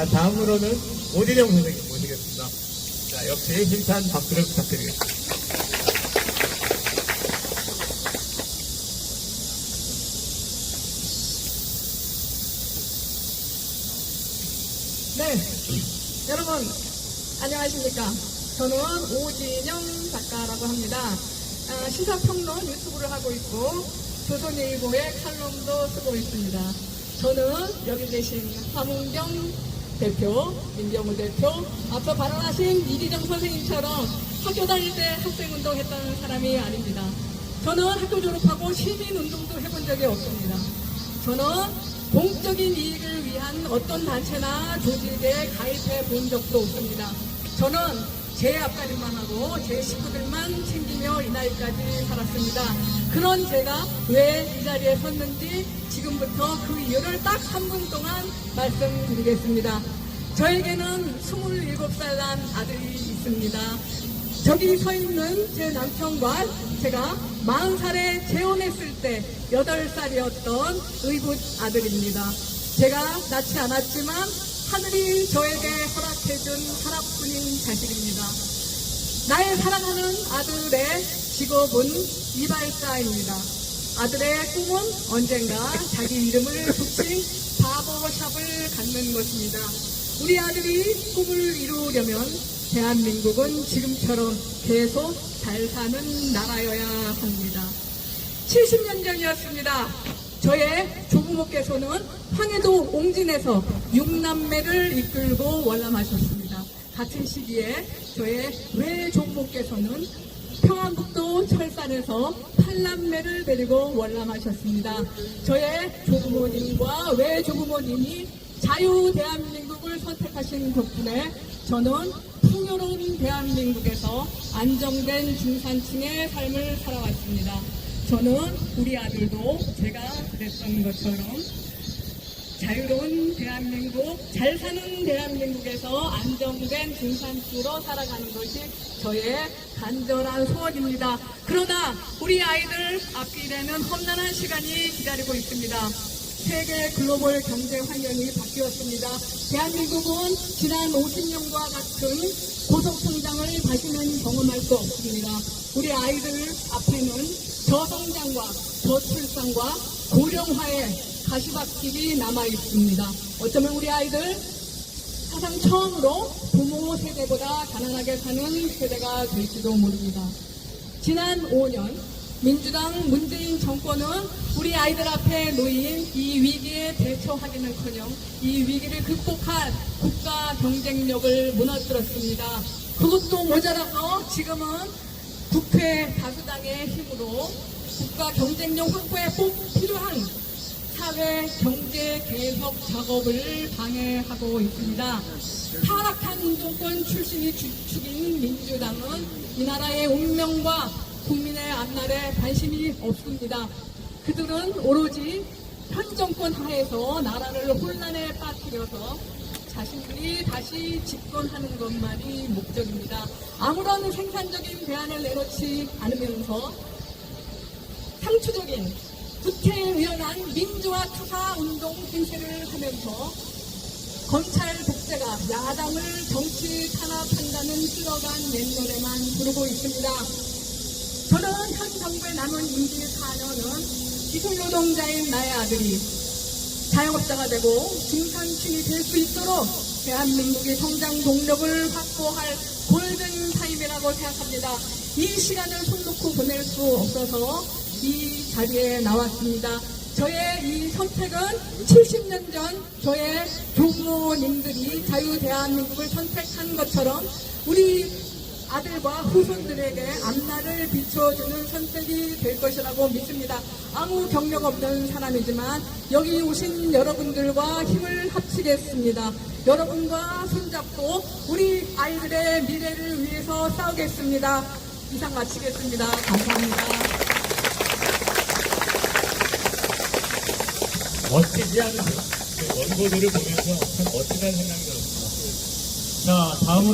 자, 다음으로는 오진영 선생님 모시겠습니다. 자, 역시 힘찬 박수를 부탁드리겠습니다. 네, 여러분 안녕하십니까? 저는 오진영 작가라고 합니다. 아, 시사평론 유튜브를 하고 있고 조선일보의 칼럼도 쓰고 있습니다. 저는 여기 계신 화문경 대표, 민경우 대표, 앞서 발언하신 이기정 선생님처럼 학교 다닐 때 학생운동 했던 사람이 아닙니다. 저는 학교 졸업하고 시민운동도 해본 적이 없습니다. 저는 공적인 이익을 위한 어떤 단체나 조직에 가입해 본 적도 없습니다. 저는 제 앞가림만 하고 제 식구들만 챙기며 이 나이까지 살았습니다. 그런 제가 왜 이 자리에 섰는지 지금부터 그 이유를 딱 한 분 동안 말씀드리겠습니다. 저에게는 27살 난 아들이 있습니다. 저기 서 있는 제 남편과 제가 40살에 재혼했을 때 8살이었던 의붓 아들입니다. 제가 낳지 않았지만 하늘이 저에게 허락해준 하나뿐인 자식입니다. 나의 사랑하는 아들의 직업은 이발사입니다. 아들의 꿈은 언젠가 자기 이름을 붙인 바버샵을 갖는 것입니다. 우리 아들이 꿈을 이루려면 대한민국은 지금처럼 계속 잘 사는 나라여야 합니다. 70년 전이었습니다. 저의 조부모께서는 황해도 옹진에서 6남매를 이끌고 월남하셨습니다. 같은 시기에 저의 외조부모께서는 평안북도 철산에서 8남매를 데리고 월남하셨습니다. 저의 조부모님과 외조부모님이 자유 대한민국을 선택하신 덕분에 저는 풍요로운 대한민국에서 안정된 중산층의 삶을 살아왔습니다. 저는 우리 아들도 제가 그랬던 것처럼 자유로운 대한민국, 잘 사는 대한민국에서 안정된 중산층으로 살아가는 것이 저의 간절한 소원입니다. 그러나 우리 아이들 앞길에는 험난한 시간이 기다리고 있습니다. 세계 글로벌 경제 환경이 바뀌었습니다. 대한민국은 지난 50년과 같은 고속성장을 다시는 경험할 수 없습니다. 우리 아이들 앞에는 저성장과 저출산과 고령화의 가시밭길이 남아 있습니다. 어쩌면 우리 아이들 사상 처음으로 부모 세대보다 가난하게 사는 세대가 될지도 모릅니다. 지난 5년 민주당 문재인 정권은 우리 아이들 앞에 놓인 이 위기에 대처하기는커녕 이 위기를 극복할 국가 경쟁력을 무너뜨렸습니다. 그것도 모자라서 지금은 국회 다수당의 힘으로 국가 경쟁력 확보에 꼭 필요한 사회 경제 개혁 작업을 방해하고 있습니다. 타락한 인종권 출신이 주축인 민주당은 이 나라의 운명과 국민의 앞날에 관심이 없습니다. 그들은 오로지 현 정권 하에서 나라를 혼란에 빠뜨려서 자신들이 다시 집권하는 것만이 목적입니다. 아무런 생산적인 대안을 내놓지 않으면서 상투적인 구태의연한 민주화 투사 운동 행세를 하면서 검찰 독재가 야당을 정치 탄압한다는 흘러간 옛노래만 부르고 있습니다. 저는 현 정부에 남은 임기 4년은 기술노동자인 나의 아들이 자영업자가 되고 중산층이 될 수 있도록 대한민국의 성장 동력을 확보할 골든 타임이라고 생각합니다. 이 시간을 손 놓고 보낼 수 없어서 이 자리에 나왔습니다. 저의 이 선택은 70년 전 저의 조부모님들이 자유 대한민국을 선택한 것처럼 우리 아들과 후손들에게 앞날을 비춰주는 선택이 될 것이라고 믿습니다. 아무 경력 없는 사람이지만 여기 오신 여러분들과 힘을 합치겠습니다. 여러분과 손잡고 우리 아이들의 미래를 위해서 싸우겠습니다. 이상 마치겠습니다. 감사합니다. 멋지지 않은 그 원고들을 보면서 참 멋지다는 생각이 들었습니다. 자, 다음으로